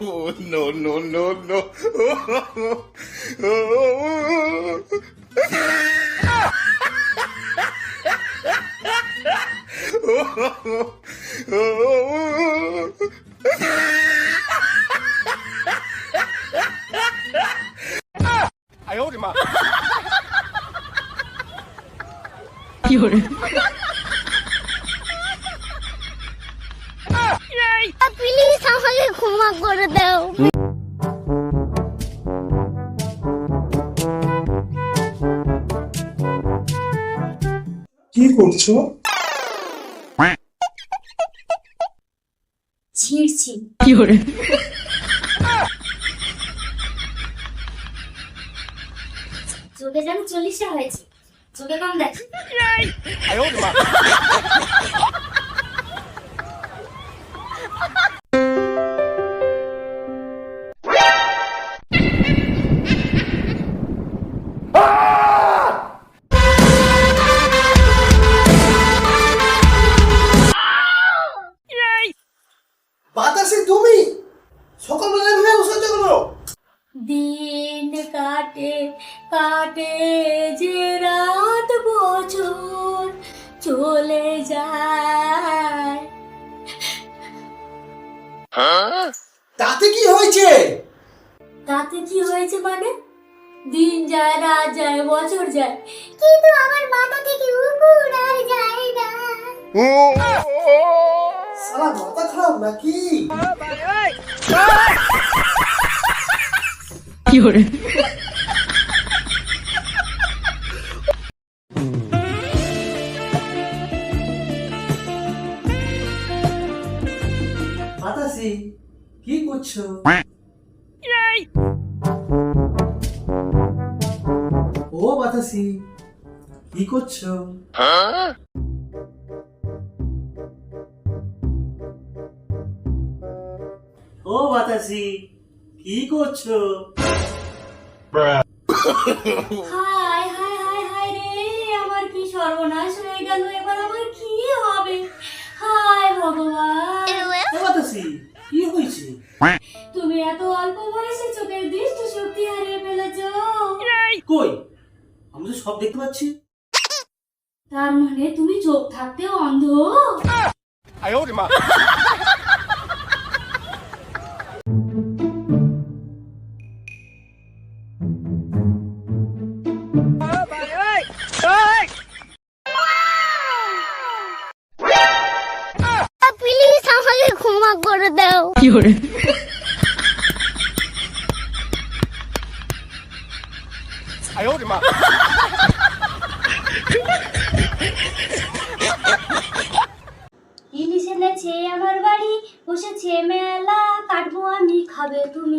oh, no, no, no, no. Oh, oh, oh, oh, oh. 哎呦我的妈！有人。আমাকে ক্ষমা করে দাও। কি করছ? ছিঁড়ছি। চোখে যেন চল্লিশটা হয়েছে। চোখে কম দেখ। বাতাসে তুমি? সকালবেলা এভাবে বসে আছো কেন? দিন কাটে কাটে যে রাত বছর চলে যায়। তাতে কি হয়েছে? তাতে কি হয়েছে মানে? দিন যায় রাত যায় বছর যায় কিন্তু আমার মাথা থেকে উকুন আর যায় না। সারা মাথা খারাপ নাকি বাতাসি কি করছ? ও বাতাসি কি করছ ও বাতাসি কি করছ? হায় হায় হায় হায় রে আমার কি সর্বনাশ হয়ে গেল? এবার আমার কি হবে? হায় ভগবান। ও বাতাসি কি হয়েছে? তুমি এত অল্প বয়সে চোখের দৃষ্টি শক্তি হারিয়ে ফেলেছো। কই? আমি তো সব দেখতে পাচ্ছি। তার মানে তুমি চোখ থাকতেও অন্ধ? প্লিজ আমাকে ক্ষমা করে আমার বাড়ি বসেছে মেলা কাটবো আমি খাবে তুমি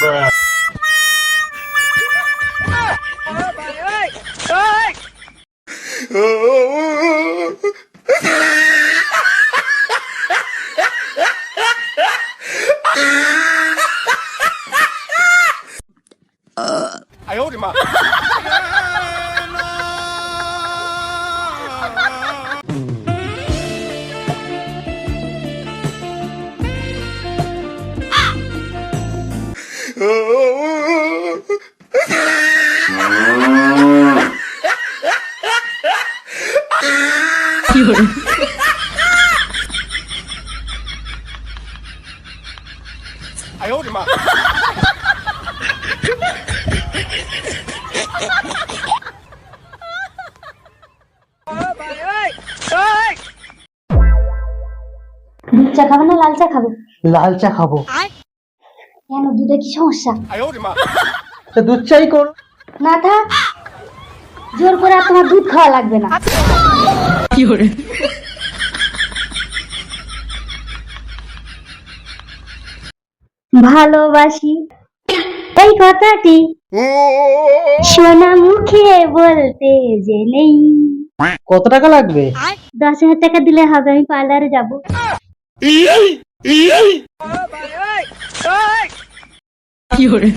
Bruh. Oh, 哎呦我的妈！দুধ চা খাবে না লাল চা খাবে লাল চা খাব দুধে কি সমস্যা? তা দুধ চাই করো। না থাক জোর করে আর তোমার দুধ খাওয়া লাগবে না। ভালোবাসি এই কথাটি সোনা মুখে বলতে যে নেই। কত টাকা লাগবে? দশ হাজার টাকা দিলে হবে আমি পার্লারে যাব। 有人